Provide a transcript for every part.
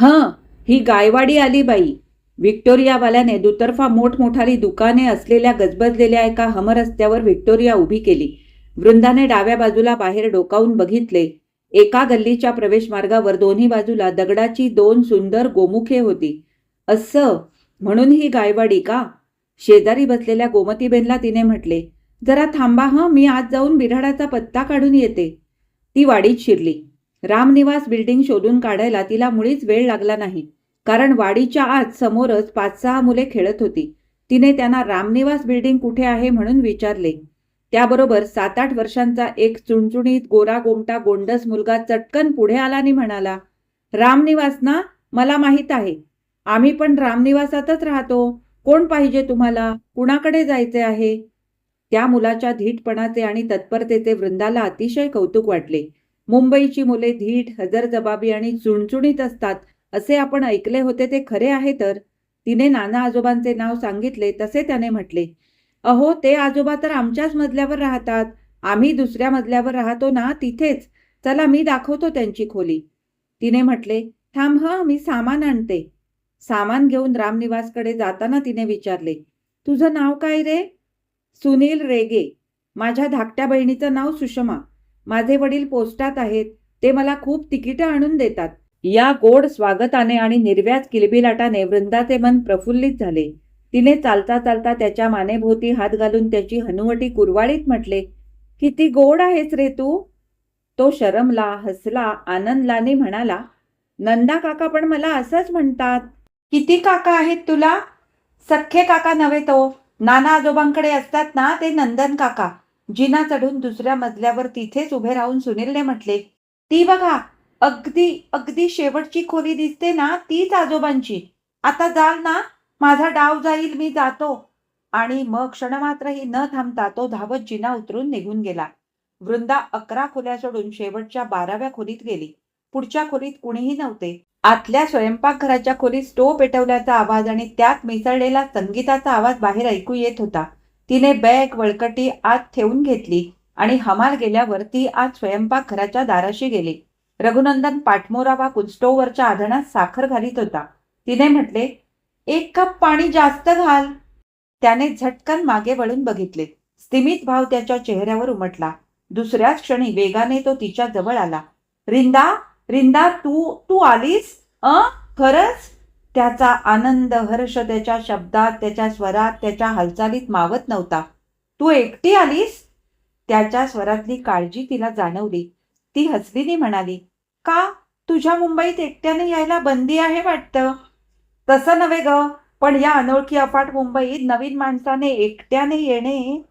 हं ही गायवाडी आली बाई. व्हिक्टोरियावाल्याने दुतर्फा मोठमोठाली दुकाने असलेल्या गजबजलेल्या एका हमर रस्त्यावर व्हिक्टोरिया उभी केली. वृंदाने डाव्या बाजूला बाहेर डोकावून बघितले. एका गल्लीच्या प्रवेशमार्गावर दोन्ही बाजूला दगडाची दोन सुंदर गोमुखे होती. असं म्हणून ही गायवाडी का? शेजारी बसलेल्या गोमतीबेनला तिने म्हटले जरा थांबा हं मी आज जाऊन बिराडाचा पत्ता काढून येते. ती वाडीत शिरली. रामनिवास बिल्डिंग शोधून काढायला तिला मुळीच वेळ लागला नाही. कारण वाडीच्या आत समोरच पाच सहा मुले खेळत होती. तिने त्यांना रामनिवास बिल्डिंग कुठे आहे म्हणून विचारले. त्याबरोबर सात आठ वर्षांचा एक चुणचुणीत गोरा गोमटा गोंडस मुलगा चटकन पुढे आला आणि म्हणाला रामनिवास ना मला माहीत आहे. आम्ही पण रामनिवासातच राहतो. कोण पाहिजे तुम्हाला? कुणाकडे जायचे आहे? त्या मुलाच्या धीटपणाचे आणि तत्परतेचे वृंदाला अतिशय कौतुक वाटले. मुंबईची मुले धीट हजरजबाबी आणि चुणचुणीत असतात असे आपण ऐकले होते ते खरे आहे तर? तिने नाना आजोबांचे नाव सांगितले तसे त्याने म्हटले. अहो ते आजोबा तर आमच्याच मजल्यावर राहतात. आम्ही दुसऱ्या मजल्यावर राहतो ना तिथेच. चला मी दाखवतो त्यांची खोली. तिने म्हटले थांब ह मी सामान आणते. सामान घेऊन रामनिवासकडे जाताना तिने विचारले तुझं नाव काय रे? सुनील रेगे. माझ्या धाकट्या बहिणीचं नाव सुषमा. माझे वडील पोस्टात आहेत ते मला खूप तिकीटं आणून देतात. या गोड स्वागताने आणि निर्व्याज किलबिलाटाने वृंदाचे मन प्रफुल्लित झाले. तिने चालता चालता त्याच्या मानेभोवती हात घालून त्याची हनुवटी कुरवाळीत म्हटले किती गोड आहेस रे तू. तो शरमला हसला आनंदलाने म्हणाला नंदा काका पण मला असंच म्हणतात. किती काका आहेत तुला? सख्खे काका नव्हे तो. नाना आजोबांकडे असतात ना ते नंदन काका. जिना चढून दुसऱ्या मजल्यावर तिथेच उभे राहून सुनीलने म्हटले ती बघा अगदी अगदी शेवटची खोली दिसते ना तीच आजोबांची. आता जाल ना माझा डाव जाईल मी जातो. आणि मग क्षणमात्रही न थांबता तो धावत जिना उतरून निघून गेला. वृंदा अकरा खोल्या सोडून शेवटच्या बाराव्या खोलीत गेली. पुढच्या खोलीत कुणीही नव्हते. आतल्या स्वयंपाकघराच्या खोलीत स्टोव पेटवल्याचा आवाज आणि त्यात मिसळलेला संगीताचा आवाज बाहेर ऐकू येत होता. तिने बॅग वळकटी आत ठेवून घेतली आणि हमाल गेल्यावर ती आज स्वयंपाकघराच्या दाराशी गेली. रघुनंदन पाठमोरा कुस्टोवरच्या आधणात साखर घालीत होता. तिने म्हटले एक कप पाणी जास्त घाल. त्याने झटकन मागे वळून बघितले. स्तिमित भाव त्याच्या चेहऱ्यावर उमटला. दुसऱ्याच क्षणी वेगाने तो तिच्या जवळ आला. रिंदा रिंदा तू तू आलीस? अ? खरंच? त्याचा आनंद हर्ष त्याच्या शब्दात त्याच्या स्वरात त्याच्या हालचालीत मावत नव्हता. तू एकटी आलीस? त्याच्या स्वरातली काळजी तिला जाणवली. ती हसलीने म्हणाली का? तुझ्या मुंबईत एकट्याने यायला बंदी आहे वाटतं? तसं नव्हे ग पण या अनोळखी अफाट मुंबईत नवीन माणसाने एकट्याने येणे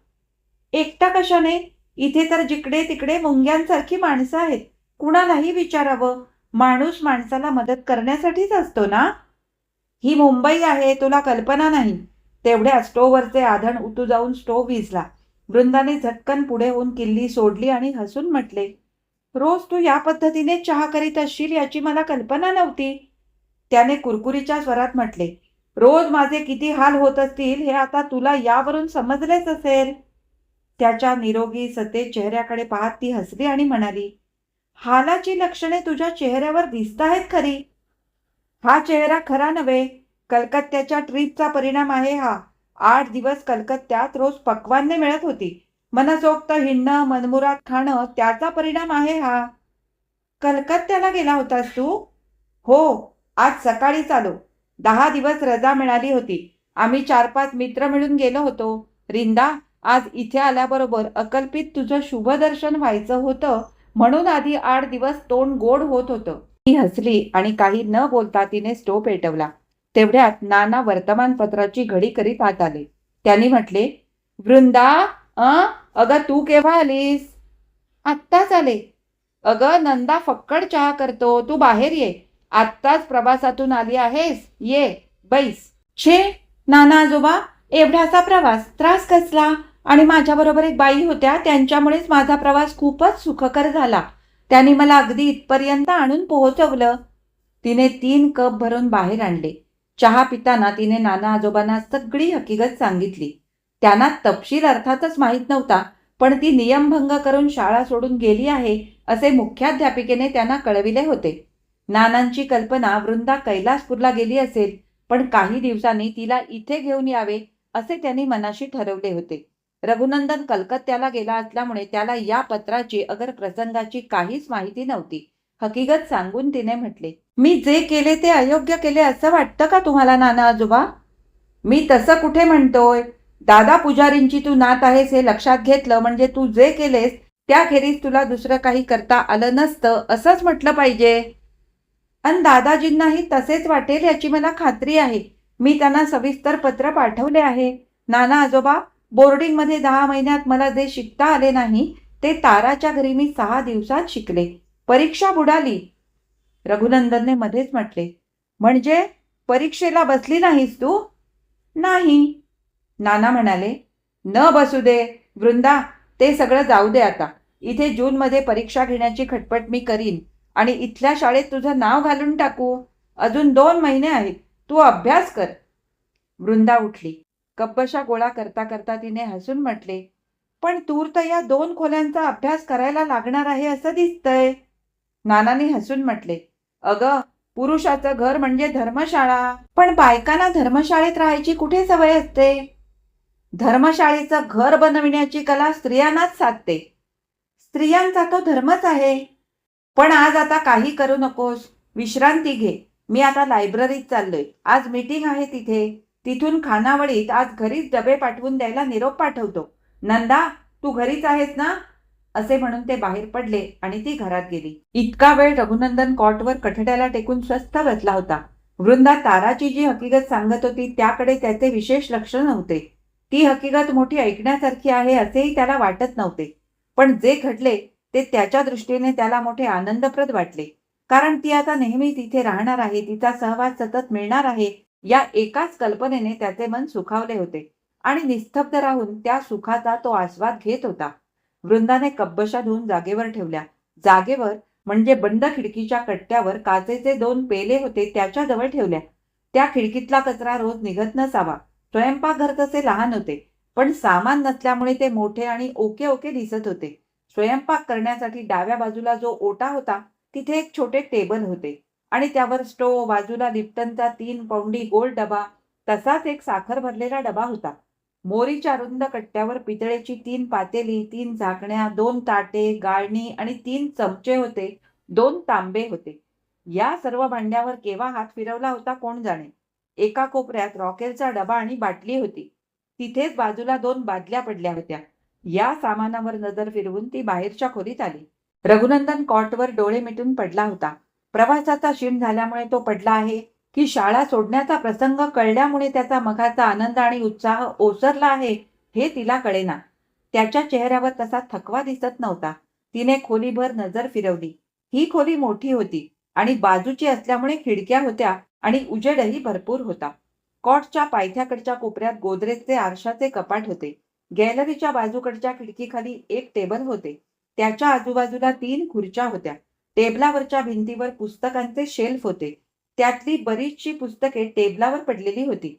एकटा कशाने? इथे तर जिकडे तिकडे मुंग्यांसारखी माणसं आहेत. कुणालाही विचारावं. माणूस माणसाला मदत करण्यासाठीच असतो ना? ही मुंबई आहे तुला कल्पना नाही? तेवढ्या स्टोवरचे आधण उतू जाऊन स्टोव विजला वृंदाने झटकन पुढे होऊन किल्ली सोडली आणि हसून म्हटले रोज तू या पद्धतीने चहा करीत असशील याची मला कल्पना नव्हती. त्याने कुरकुरीच्या स्वरात म्हटले रोज माझे किती हाल होत असतील हे आता तुला यावरून समजलेच असेल. त्याच्या निरोगी सते चेहऱ्याकडे पाहत ती हसली आणि म्हणाली हालाची लक्षणे तुझ्या चेहऱ्यावर दिसत आहेत खरी. हा चेहरा खरा नव्हे. कलकत्त्याच्या ट्रीपचा परिणाम आहे हा. आठ दिवस कलकत्त्यात रोज पक्वान्ने मिळत होती. मनसोक्त हिंडणं मनमुरात खाणं त्याचा परिणाम आहे हा. कलकत्त्याला गेला होतास तू? हो आज सकाळीच आलो दहा दिवस रजा मिळाली होती. आम्ही चार पाच मित्र मिळून गेलो होतो. रिंदा आज इथे आल्याबरोबर अकल्पित तुझं शुभदर्शन व्हायचं होतं. म्हणून आधी आठ दिवस तोंड गोड होत होतं. ती हसली आणि काही न बोलता तिने स्टोव पेटवला. तेवढ्यात नाना वर्तमानपत्राची घडी करीत आत आले. त्यांनी म्हटले वृंदा अ? अगं तू केव्हा आलीस? आत्ताच आले. अगं नंदा फक्कड चहा करतो. तू बाहेर ये. आत्ताच प्रवासातून आली आहेस. ये बैस. छे नाना आजोबा एवढासा प्रवास. त्रास कसला? आणि माझ्याबरोबर एक बाई होत्या. त्यांच्यामुळेच माझा प्रवास खूपच सुखकर झाला. त्यांनी मला अगदी इथपर्यंत आणून पोहोचवलं. तिने तीन कप भरून बाहेर आणले. चहा पिताना तिने नाना आजोबांना सगळी हकीकत सांगितली. त्यांना तपशील अर्थातच माहीत नव्हता पण ती नियमभंग करून शाळा सोडून गेली आहे असे मुख्याध्यापिकेने त्यांना कळविले होते. नानांची कल्पना वृंदा कैलासपूरला गेली असेल पण काही दिवसांनी तिला इथे घेऊन यावे असे त्यांनी मनाशी ठरवले होते. रघुनंदन कलकत्त्याला गेला असल्यामुळे त्याला या पत्राची अगर प्रसंगाची काहीच माहिती नव्हती. हकीकत सांगून तिने म्हटले मी जे केले ते अयोग्य केले असं वाटतं का तुम्हाला नाना आजोबा? मी तसं कुठे म्हणतोय? दादा पुजारींची तू नात आहेस हे लक्षात घेतलं म्हणजे तू जे केलेस त्याखेरीज तुला दुसरं काही करता आलं नसतं असंच म्हटलं पाहिजे. अन दादाजींनाही तसेच वाटेल याची मला खात्री आहे. मी त्यांना सविस्तर पत्र पाठवले आहे. नाना आजोबा बोर्डिंगमध्ये दहा महिन्यात मला जे शिकता आले नाही ते ताराच्या घरी मी सहा दिवसात शिकले. परीक्षा बुडाली. रघुनंदनने मध्येच म्हटले म्हणजे परीक्षेला बसली नाहीस तू? नाही. नाना म्हणाले न बसू दे. वृंदा ते सगळं जाऊ दे आता. इथे जूनमध्ये परीक्षा घेण्याची खटपट मी करीन आणि इथल्या शाळेत तुझं नाव घालून टाकू. अजून दोन महिने आहेत. तू अभ्यास कर. वृंदा उठली. गप्पशा गोळा करता करता तिने हसून म्हटले पण तूर तर या दोन खोल्यांचा अभ्यास करायला लागणार आहे असं दिसतंय. नानाने हसून म्हटले अगं पुरुषाचं घर म्हणजे धर्मशाळा पण बायकांना धर्मशाळेत राहायची कुठे सवय असते? धर्मशाळेचं घर बनविण्याची कला स्त्रियांनाच साधते. स्त्रियांचा तो धर्मच आहे. पण आज आता काही करू नकोस. विश्रांती घे. मी आता लायब्ररीत चाललोय. आज मीटिंग आहे तिथे. तिथून खानावळीत आज घरीच डबे पाठवून द्यायला निरोप पाठवतो. नंदा तू घरीच आहेस ना? असे म्हणून ते बाहेर पडले आणि ती घरात गेली. इतका वेळ रघुनंदन कॉटवर कठड्याला टेकून स्वस्थ बसला होता. वृंदा ताराची जी हकीकत सांगत होती त्याकडे त्याचे विशेष लक्ष नव्हते. ती हकीकत मोठी ऐकण्यासारखी आहे असेही त्याला वाटत नव्हते. पण जे घडले ते त्याच्या दृष्टीने त्याला मोठे आनंदप्रद वाटले. कारण ती आता नेहमी तिथे राहणार आहे तिचा सहवास सतत मिळणार आहे या एकाच कल्पनेने त्याचे मन सुखावले होते आणि निस्तब्ध राहून त्या सुखाचा तो आस्वाद घेत होता. वृंदाने कब्बशा धुवून जागेवर ठेवल्या. जागेवर म्हणजे बंद खिडकीच्या कट्ट्यावर काचेचे दोन पेले होते त्याच्याजवळ ठेवल्या. त्या खिडकीतला कचरा रोज निघत नसावा. स्वयंपाकघर तसे लहान होते पण सामान नसल्यामुळे ते मोठे आणि ओके ओके दिसत होते. स्वयंपाक करण्यासाठी डाव्या बाजूला जो ओटा होता तिथे एक छोटे टेबल होते. आणि त्यावर स्टोव बाजूला लिप्टनचा तीन पौंडी गोल डबा तसाच एक साखर भरलेला डबा होता. मोरीच्या रुंद कट्ट्यावर पितळेची तीन पातेली तीन झाकण्या दोन ताटे गाळणी आणि तीन चमचे होते दोन तांबे होते. या सर्व भांड्यावर केव्हा हात फिरवला होता कोण जाणे? एका कोपऱ्यात रॉकेलचा डबा आणि बाटली होती. तिथेच बाजूला दोन बादल्या पडल्या होत्या. या सामानावर नजर फिरवून ती बाहेरच्या खोलीत आली. रघुनंदन कॉटवर डोळे मिटून पडला होता. प्रवासाचा क्षीण झाल्यामुळे तो पडला आहे. की शाळा सोडण्याचा प्रसंग कळल्यामुळे त्याचा मघाचा आनंद आणि उत्साह ओसरला आहे हे तिला कळेना. त्याच्या चेहऱ्यावर तसा थकवा दिसत नव्हता. तिने खोलीभर नजर फिरवली. ही खोली मोठी होती आणि बाजूची असल्यामुळे खिडक्या होत्या आणि उजेडही भरपूर होता. कॉटच्या पायथ्याकडच्या कोपऱ्यात गोदरेजचे आरशाचे कपाट होते. गॅलरीच्या बाजूकडच्या खिडकीखाली एक टेबल होते. त्याच्या आजूबाजूला तीन खुर्च्या होत्या. टेबलावरच्या भिंतीवर पुस्तकांचे शेल्फ होते. त्यातली बरीचशी पुस्तके टेबलावर पडलेली होती.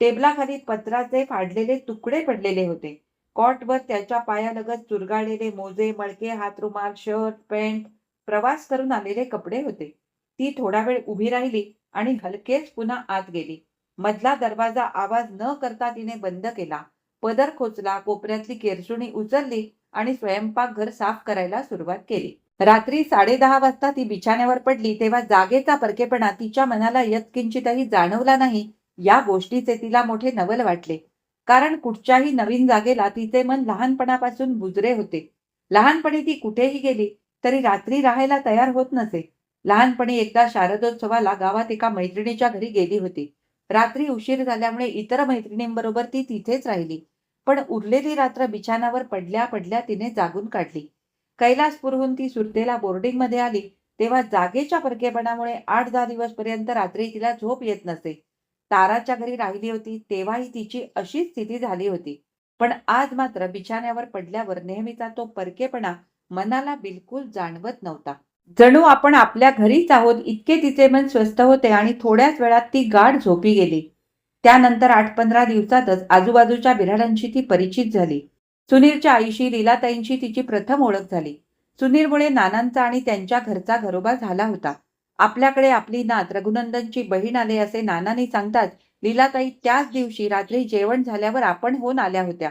टेबलाखाली पत्राचे फाडलेले तुकडे पडलेले होते. कॉटवर त्याच्या पायालगत चुरगाळलेले मोजे मळके हातरुमाल शर्ट पॅन्ट प्रवास करून आलेले कपडे होते. ती थोडा वेळ उभी राहिली आणि हलकेच पुन्हा आत गेली. मधला दरवाजा आवाज न करता तिने बंद केला. पदर खोचला कोपऱ्यातली केरसुणी उचलली आणि स्वयंपाकघर साफ करायला सुरुवात केली. रात्री साडेदहा वाजता ती बिछाण्यावर पडली तेव्हा जागेचा परकेपणा तिच्या मनाला यत्किंचितही जाणवला नाही. या गोष्टीचे तिला मोठे नवल वाटले. कारण कुठच्याही नवीन जागेला तिचे मन लहानपणापासून बुजरे होते. लहानपणी ती कुठेही गेली तरी रात्री राहायला तयार होत नसे. लहानपणी एकदा शारदोत्सवाला गावात एका मैत्रिणीच्या घरी गेली होती. रात्री उशीर झाल्यामुळे इतर मैत्रिणींबरोबर ती तिथेच राहिली. पण उरलेली रात्र बिछाणावर पडल्या पडल्या तिने जागून काढली. कैलासपूरहून ती सुरतेला बोर्डिंगमध्ये आली. तेव्हा जागेच्या परकेपणामुळे आठ दहा दिवस पर्यंत रात्री तिला झोप येत नसे. ताराच्या घरी राहिली होती तेव्हाही तिची अशीच स्थिती झाली होती. पण आज मात्र बिछाण्यावर पडल्यावर नेहमीचा तो परकेपणा मनाला बिलकुल जाणवत नव्हता. जणू आपण आपल्या घरीच आहोत इतके तिचे मन स्वस्थ होते आणि थोड्याच वेळात ती गाढ झोपी गेली. त्यानंतर आठ पंधरा दिवसातच आजूबाजूच्या बिराडांशी ती परिचित झाली. सुनीलच्या आईशी लीलाताईंशी तिची प्रथम ओळख झाली. सुनीलमुळे नानांचा आणि त्यांच्या घरचा घरोबा झाला होता. आपल्याकडे आपली नात रघुनंदनची बहीण आले असे नानानी सांगताच लीलाताई त्याच दिवशी रात्री जेवण झाल्यावर आपण होऊन आल्या होत्या.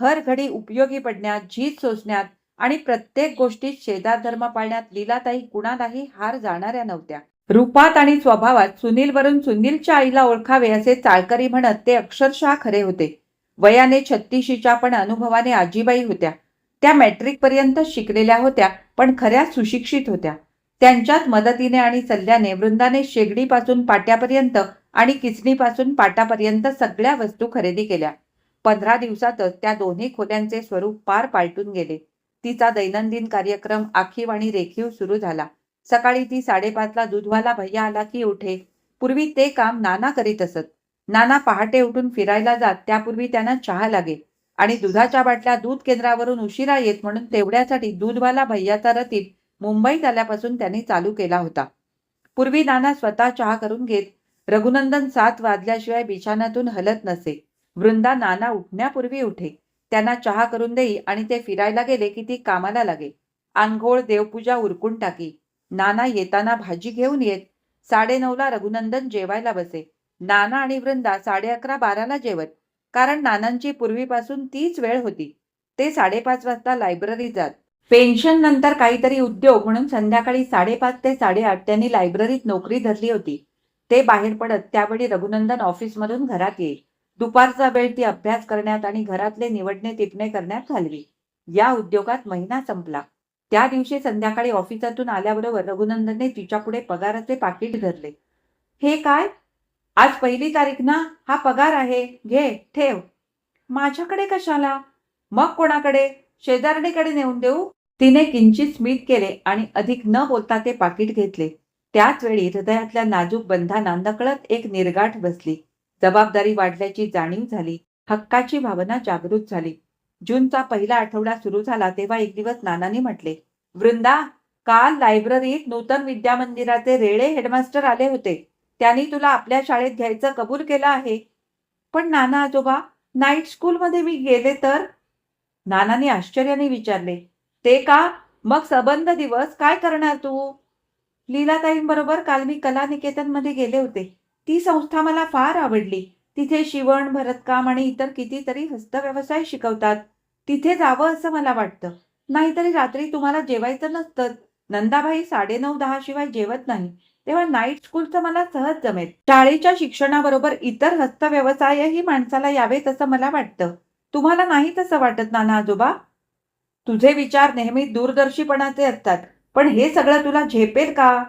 हर घडी उपयोगी पडण्यात झीज सोसण्यात आणि प्रत्येक गोष्टीत शेजार धर्म पाळण्यात लीलाताई कुणालाही हार जाणाऱ्या नव्हत्या. रूपात आणि स्वभावात सुनीलवरून सुनीलच्या आईला ओळखावे असे चाळकरी म्हणत ते अक्षरशः खरे होते. वयाने छत्तीशीच्या पण अनुभवाने आजीबाई होत्या. त्या मॅट्रिक पर्यंत शिकलेल्या होत्या पण खऱ्या सुशिक्षित होत्या. त्यांच्यात मदतीने आणि सल्ल्याने वृंदाने शेगडीपासून पाट्यापर्यंत आणि किचणीपासून पाटापर्यंत सगळ्या वस्तू खरेदी केल्या. पंधरा दिवसातच त्या दोन्ही खोल्यांचे स्वरूप पार पालटून गेले. तिचा दैनंदिन कार्यक्रम आखीव आणि रेखीव सुरू झाला. सकाळी ती साडेपाचला दूधवाला भैया आला की उठे. पूर्वी ते काम नाना करीत असत. नाना पहाटे उठून फिरायला जात. त्यापूर्वी त्यांना चहा लागे आणि दुधाच्या बाटल्या दूध केंद्रावरून उशिरा येत म्हणून तेवढ्यासाठी दूधवाला भैयाचा रतीब मुंबईत आल्यापासून त्यांनी चालू केला होता. पूर्वी नाना स्वतः चहा करून घेत रघुनंदन सात वाजल्याशिवाय बिछाण्यातून हलत नसे. वृंदा नाना उठण्यापूर्वी उठे. त्यांना चहा करून देई आणि ते फिरायला गेले की ती कामाला लागे. आंघोळ देवपूजा उरकून टाकी. नाना येताना भाजी घेऊन येत. साडेनऊला रघुनंदन जेवायला बसे. नाना आणि वृंदा साडे अकरा बाराला जेवत. कारण नानांची पूर्वीपासून तीच वेळ होती. ते साडेपाच वाजता लायब्ररीत जात. पेन्शन नंतर काहीतरी उद्योग म्हणून संध्याकाळी साडेपाच ते साडेआठ त्यांनी लायब्ररीत नोकरी धरली होती. ते बाहेर पडत त्यावेळी रघुनंदन ऑफिसमधून घरात येईल. दुपारचा वेळ ती अभ्यास करण्यात आणि घरातले निवडणे टिपणे करण्यात घालवी. या उद्योगात महिना संपला. त्या दिवशी संध्याकाळी ऑफिसातून आल्याबरोबर रघुनंदनने तिच्यापुढे पगाराचे पाकिट धरले. हे काय? आज पहिली तारीख ना? हा पगार आहे. घे ठेव. माझ्याकडे कशाला? मग कोणाकडे? शेजारणीकडे नेऊन देऊ? तिने किंचित स्मित केले आणि अधिक न बोलता ते पाकिट घेतले. त्याच वेळी हृदयातल्या नाजूक बंधांना नकळत एक निर्गाठ बसली. जबाबदारी वाढल्याची जाणीव झाली. हक्काची भावना जागृत झाली. जूनचा पहिला आठवडा सुरू झाला तेव्हा एक दिवस नानाने म्हटले वृंदा काल लायब्ररीत नूतन विद्या मंदिराचे रेळे हेडमास्टर आले होते. त्यांनी तुला आपल्या शाळेत घ्यायचं कबूल केलं आहे. पण नाना आजोबा नाईट स्कूलमध्ये मी गेले तर? नानाने आश्चर्याने विचारले ते का? मग सबंध दिवस काय करणार तू? लीलाताईंबरोबर काल मी कला निकेतनमध्ये गेले होते. ती संस्था मला फार आवडली. तिथे शिवण भरतकाम आणि इतर कितीतरी हस्तव्यवसाय शिकवतात. तिथे जावं असं मला वाटतं. नाहीतरी रात्री तुम्हाला जेवायचं नसतं. नंदाबाई साडेनऊ दहा शिवाय जेवत नाही. तेव्हा नाईट स्कूलचं मला सहज जमेल. शाळेच्या शिक्षणाबरोबर इतर हस्तव्यवसायही माणसाला यावेत असं मला वाटतं. तुम्हाला नाही तसं वाटत नाना आजोबा? तुझे विचार नेहमी दूरदर्शीपणाचे असतात. पण हे सगळं तुला झेपेल का?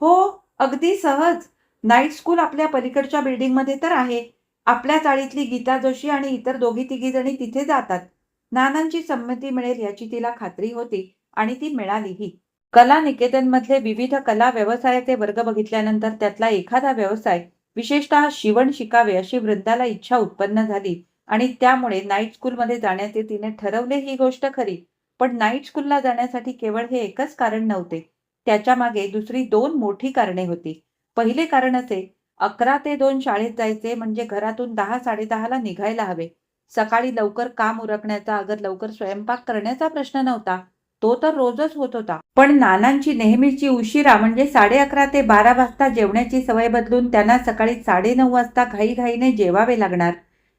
हो अगदी सहज. नाईट स्कूल आपल्या पलीकडच्या बिल्डिंगमध्ये तर आहे. आपल्या चाळीतली गीता जोशी आणि इतर दोघी तिघी जणी तिथे जातात. नानांची संमती मिळेल याची तिला खात्री होती आणि ती मिळालीही. कला निकेतनमधले विविध कला व्यवसायाचे वर्ग बघितल्यानंतर त्यातला एखादा व्यवसाय विशेषतः शिवण शिकावे अशी वृंदाला इच्छा उत्पन्न झाली आणि त्यामुळे नाईट स्कूलमध्ये जाण्याचे तिने ठरवले ही गोष्ट खरी. पण नाईट स्कूलला जाण्यासाठी केवळ हे एकच कारण नव्हते. त्याच्यामागे दुसरी दोन मोठी कारणे होती. पहिले कारण असे अकरा ते दोन शाळेत जायचे म्हणजे घरातून दहा साडेदहाला निघायला हवे. सकाळी लवकर काम उरकण्याचा अगर लवकर स्वयंपाक करण्याचा प्रश्न नव्हता तो तर रोजच होत होता. पण नानांची नेहमीची उशिरा म्हणजे साडे अकरा ते बारा वाजता जेवण्याची सवय बदलून त्यांना सकाळी साडे नऊ वाजता घाईघाईने जेवावे लागणार.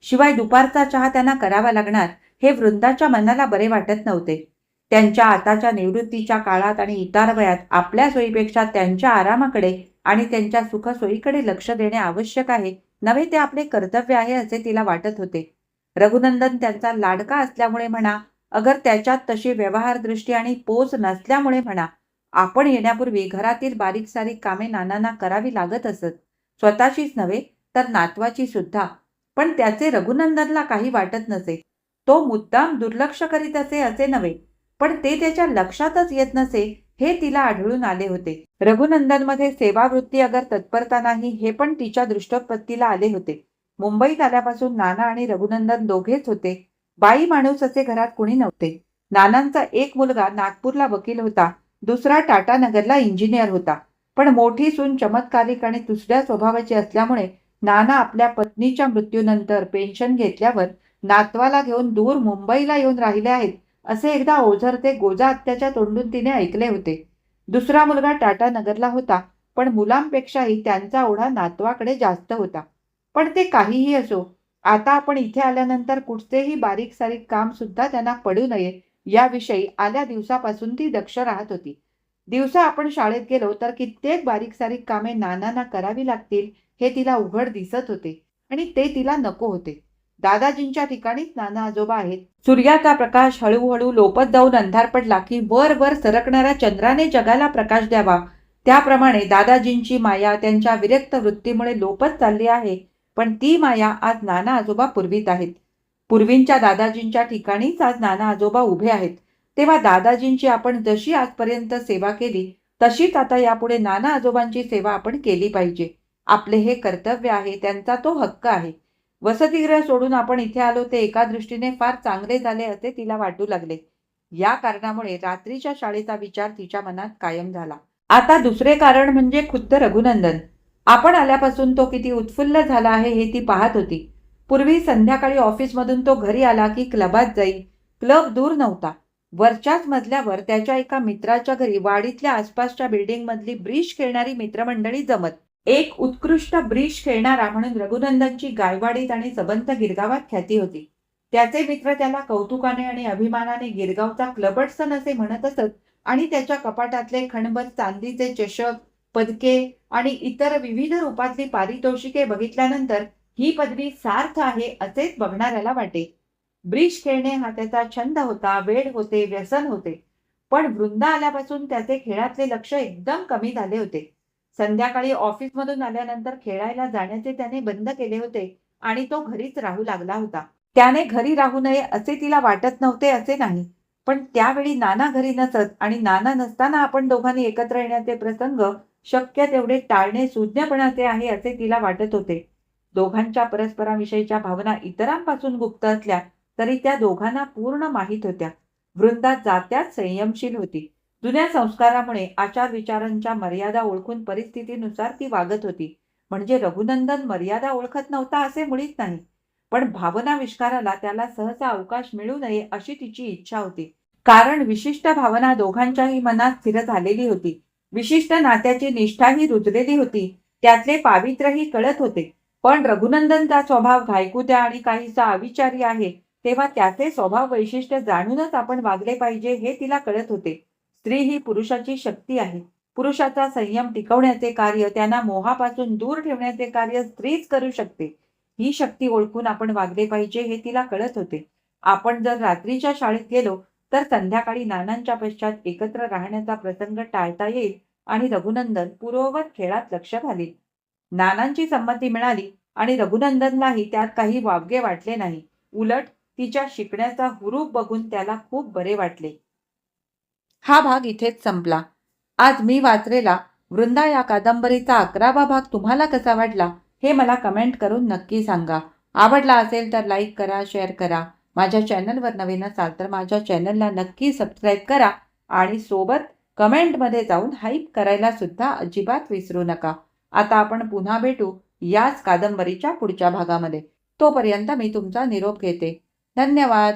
शिवाय दुपारचा चहा त्यांना करावा लागणार हे वृंदाच्या मनाला बरे वाटत नव्हते. त्यांच्या आताच्या निवृत्तीच्या काळात आणि इतर वयात आपल्या सोयीपेक्षा त्यांच्या आरामाकडे आणि त्यांच्या सुखसोयीकडे लक्ष देणे आवश्यक आहे नव्हे ते आपले कर्तव्य आहे असे तिला वाटत होते. रघुनंदन त्यांचा लाडका असल्यामुळे म्हणा अगर त्याच्यात तशी व्यवहार दृष्टी आणि पोच नसल्यामुळे म्हणा आपण येण्यापूर्वी घरातील बारीक सारीक कामे नानांना करावी लागत असत. स्वतःचीच नव्हे तर नातवाची सुद्धा. पण त्याचे रघुनंदनला काही वाटत नसे. तो मुद्दाम दुर्लक्ष करीत असे असे नव्हे. पण ते त्याच्या लक्षातच येत नसे हे तिला आढळून आले होते. रघुनंदनमध्ये सेवावृत्ती अगर तत्परता नाही हे पण तिच्या दृष्टोत्पत्तीला आले होते. मुंबईत आल्यापासून नाना आणि रघुनंदन दोघेच होते. बाई माणूस असे घरात कुणी नव्हते. नानांचा एक मुलगा नागपूरला वकील होता. दुसरा टाटा नगरला इंजिनियर होता. पण मोठी सून चमत्कारिक आणि दुसऱ्या स्वभावाची असल्यामुळे नाना आपल्या पत्नीच्या मृत्यूनंतर पेन्शन घेतल्यावर नातवाला घेऊन दूर मुंबईला येऊन राहिले आहेत असे एकदा ओझर ते गोजा आत्याच्या तोंडून तिने ऐकले होते. दुसरा मुलगा टाटा नगरला होता पण मुलांपेक्षाही त्यांचा ओढा नातवाकडे जास्त होता. पण ते काहीही असो आता आपण इथे आल्यानंतर कुठचेही बारीक सारीक काम सुद्धा त्यांना पडू नये. याविषयी आल्या दिवसापासून ती दक्ष राहत होती. दिवसा आपण शाळेत गेलो तर कित्येक बारीक सारीक कामे नानांना करावी लागतील हे तिला उघड दिसत होते आणि ते तिला नको होते. दादाजींच्या ठिकाणीच नाना आजोबा आहेत. सूर्याचा प्रकाश हळूहळू लोपत जाऊन अंधार पडला की वर वर सरकणाऱ्या चंद्राने जगाला प्रकाश द्यावा. त्याप्रमाणे दादाजींची माया त्यांच्या विरक्त वृत्तीमुळे लोपत चालली आहे. पण ती माया आज नाना आजोबा पूर्वीत आहेत. पूर्वींच्या दादाजींच्या ठिकाणीच आज नाना आजोबा उभे आहेत. तेव्हा दादाजींची आपण जशी आजपर्यंत सेवा केली तशीच आता यापुढे नाना आजोबांची सेवा आपण केली पाहिजे. आपले हे कर्तव्य आहे त्यांचा तो हक्क आहे. वसतिगृह सोडून आपण इथे आलो ते एका दृष्टीने फार चांगले झाले असे तिला वाटू लागले. या कारणामुळे रात्रीच्या शाळेचा विचार तिच्या मनात कायम झाला. आता दुसरे कारण म्हणजे खुद्द रघुनंदन. आपण आल्यापासून तो किती उत्फुल्ल झाला आहे हे ती पाहत होती. पूर्वी संध्याकाळी ऑफिसमधून तो घरी आला की क्लबात जाई. क्लब दूर नव्हता. वरच्याच मजल्यावर त्याच्या एका मित्राच्या घरी वाडीतल्या आसपासच्या बिल्डिंगमधली ब्रिज खेळणारी मित्रमंडळी जमत. एक उत्कृष्ट ब्रिज खेळणारा म्हणून रघुनंदनची गायवाडीत आणि सबंत गिरगावात ख्याती होती. त्याचे मित्र त्याला कौतुकाने आणि अभिमानाने गिरगावचा क्लबटसन असे म्हणत असत आणि त्याच्या कपाटातले खणबत चांदीचे चषक पदके आणि इतर विविध रूपातली पारितोषिके बघितल्यानंतर ही पदवी सार्थ आहे असेच बघणाऱ्याला वाटे. ब्रिज खेळणे हा त्याचा छंद होता वेळ होते व्यसन होते. पण वृंदा आल्यापासून त्याचे खेळातले लक्ष एकदम कमी झाले होते. संध्याकाळी ऑफिसमधून आल्यानंतर खेळायला जाण्याचे त्याने बंद केले होते आणि तो घरीच राहू लागला होता. त्याने घरी राहू नये असे तिला वाटत नव्हते असे नाही. पण त्यावेळी नाना घरी नसत आणि नाना नसताना आपण दोघांनी एकत्र येण्याचे प्रसंग शक्य तेवढे टाळणे सुज्ञपणाचे आहे असे तिला वाटत होते. दोघांच्या परस्पराविषयीच्या भावना इतरांपासून गुप्त असल्या तरी त्या दोघांना पूर्ण माहीत होत्या. वृंदा जात्यात संयमशील होती. जुन्या संस्कारामुळे आचार विचारांच्या मर्यादा ओळखून परिस्थितीनुसार ती वागत होती. म्हणजे रघुनंदन मर्यादा ओळखत नव्हता असे मुळीच नाही. पण भावना विष्काराला त्याला सहसा अवकाश मिळू नये अशी तिची इच्छा होती. कारण विशिष्ट भावना दोघांच्याही मनात स्थिर झालेली होती. विशिष्ट नात्याची निष्ठाही रुजलेली होती. त्यातले पावित्र्यही कळत होते. पण रघुनंदनचा स्वभाव घायकुत्या आणि काहीसा अविचारी आहे तेव्हा त्याचे स्वभाव वैशिष्ट्य जाणूनच आपण वागले पाहिजे हे तिला कळत होते. स्त्री ही पुरुषाची शक्ती आहे. पुरुषाचा संयम टिकवण्याचे कार्य त्यांना मोहापासून दूर ठेवण्याचे कार्य स्त्रीच करू शकते. ही शक्ती ओळखून आपण वागले पाहिजे हे तिला कळत होते. आपण जर रात्रीच्या शाळेत गेलो तर संध्याकाळी नानांच्या पश्चात एकत्र राहण्याचा प्रसंग टाळता येईल आणि रघुनंदन पूर्ववत खेळात लक्ष घालील. नानांची संमती मिळाली आणि रघुनंदनलाही त्यात काही वावगे वाटले नाही. उलट तिच्या शिकण्याचा हुरूप बघून त्याला खूप बरे वाटले. हा भाग इथेच संपला. आज मी वाचलेला वृंदा या कादंबरीचा अकरावा भाग तुम्हाला कसा वाटला हे मला कमेंट करून नक्की सांगा. आवडला असेल तर लाईक करा शेअर करा. माझ्या चॅनलवर नवीन असाल तर माझ्या चॅनलला नक्की सबस्क्राईब करा आणि सोबत कमेंटमध्ये जाऊन हाईप करायला सुद्धा अजिबात विसरू नका. आता आपण पुन्हा भेटू याच कादंबरीच्या पुढच्या भागामध्ये. तोपर्यंत मी तुमचा निरोप घेते. धन्यवाद.